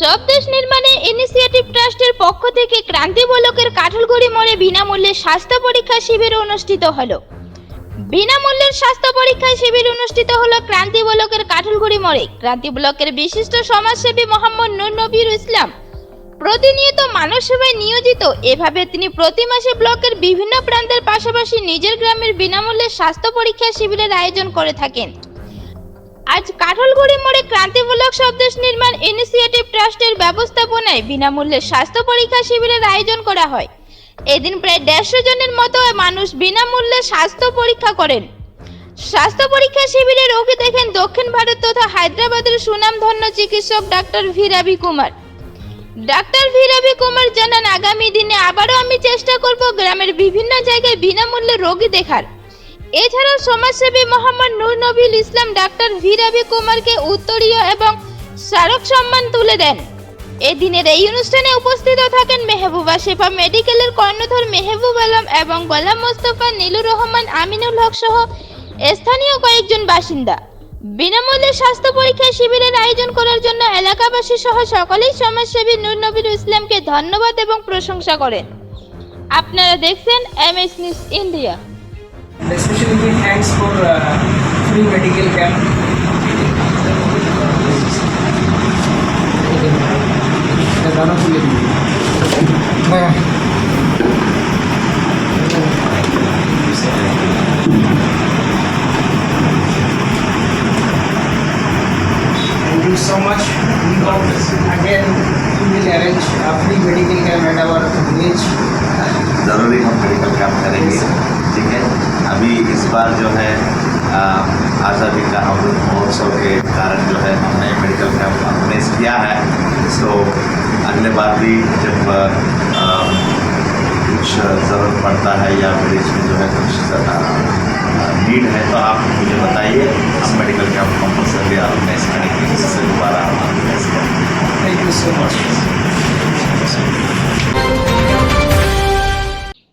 সবদেশ নির্মাণে ইনিশিয়েটিভ ট্রাস্টের পক্ষ থেকে ক্রান্তি বলকের কাঠলগুড়ি মোড়ে বিনামূল্যে স্বাস্থ্য পরীক্ষা শিবির অনুষ্ঠিত হলো। বিনামূল্যের স্বাস্থ্য পরীক্ষা শিবির অনুষ্ঠিত হলো ক্রান্তি বলকের কাঠলগুড়ি মোড়ে। ক্রান্তি ব্লকের বিশিষ্ট সমাজসেবী মোহাম্মদ নুর নবীর ইসলাম। প্রতিনিয়ত মানব সেবায় নিয়োজিত, এভাবে তিনি প্রতি মাসে ব্লকের বিভিন্ন প্রান্তের পাশাপাশি নিজের গ্রামের বিনামূল্যে স্বাস্থ্য পরীক্ষা শিবিরের আয়োজন করে থাকেন। আজ কাঠলগুড়ি মোড়ে ক্রান্তিমূলক সবদেশ নির্মাণ ইনিশিয়েটিভ ট্রাস্টের ব্যবস্থাপনায় বিনামূল্যে স্বাস্থ্য পরীক্ষা শিবিরের আয়োজন করা হয়। এদিন প্রায় দেড়শো জনের মতো মানুষ বিনামূল্যে স্বাস্থ্য পরীক্ষা করেন। স্বাস্থ্য পরীক্ষা শিবিরে রোগী দেখেন দক্ষিণ ভারত তথা হায়দ্রাবাদের সুনামধন্য চিকিৎসক doctor V. Ravi Kumar. Doctor V. Ravi Kumar জানান, আগামী দিনে আবারও আমি চেষ্টা করব গ্রামের বিভিন্ন জায়গায় বিনামূল্যে রোগী দেখার। এছাড়াও সমাজসেবী মোহাম্মদ নূর নবীল ইসলাম ডাক্তার ভি রবি কুমারকে উত্তরীয় এবং স্মারক সম্মান তুলে দেন। এদিনের এই অনুষ্ঠানে উপস্থিত থাকেন মেহবুবা শেফা মেডিকেলের কর্ণধর মেহবুব আলম এবং গোলাম মোস্তফা নীলুর রহমান, আমিনুল হক সহ স্থানীয় কয়েকজন বাসিন্দা। বিনামূল্যে স্বাস্থ্য পরীক্ষা শিবিরের আয়োজন করার জন্য এলাকাবাসী সহ সকলেই সমাজসেবী নূর নবীর ইসলামকে ধন্যবাদ এবং প্রশংসা করেন। আপনারা দেখছেন M S news India. Especially thanks for uh, free medical camp. Thank you so much. We got again. We will arrange a free medical camp at our village. Daruri company. बार जो है आज़ादी का अमृत महोत्सव के कारण जो है हमने मेडिकल कैंप ऑर्गेनाइज किया है। सो अगले बार भी जब कुछ ज़रूरत पड़ता है या मरीज़ में जो है कुछ नीड है तो आप मुझे बताइए। हम मेडिकल कैंप कंपल्सरी ऑर्गेनाइज करेंगे, जिससे दोबारा ऑर्गेनाइज करेंगे Thank you so much.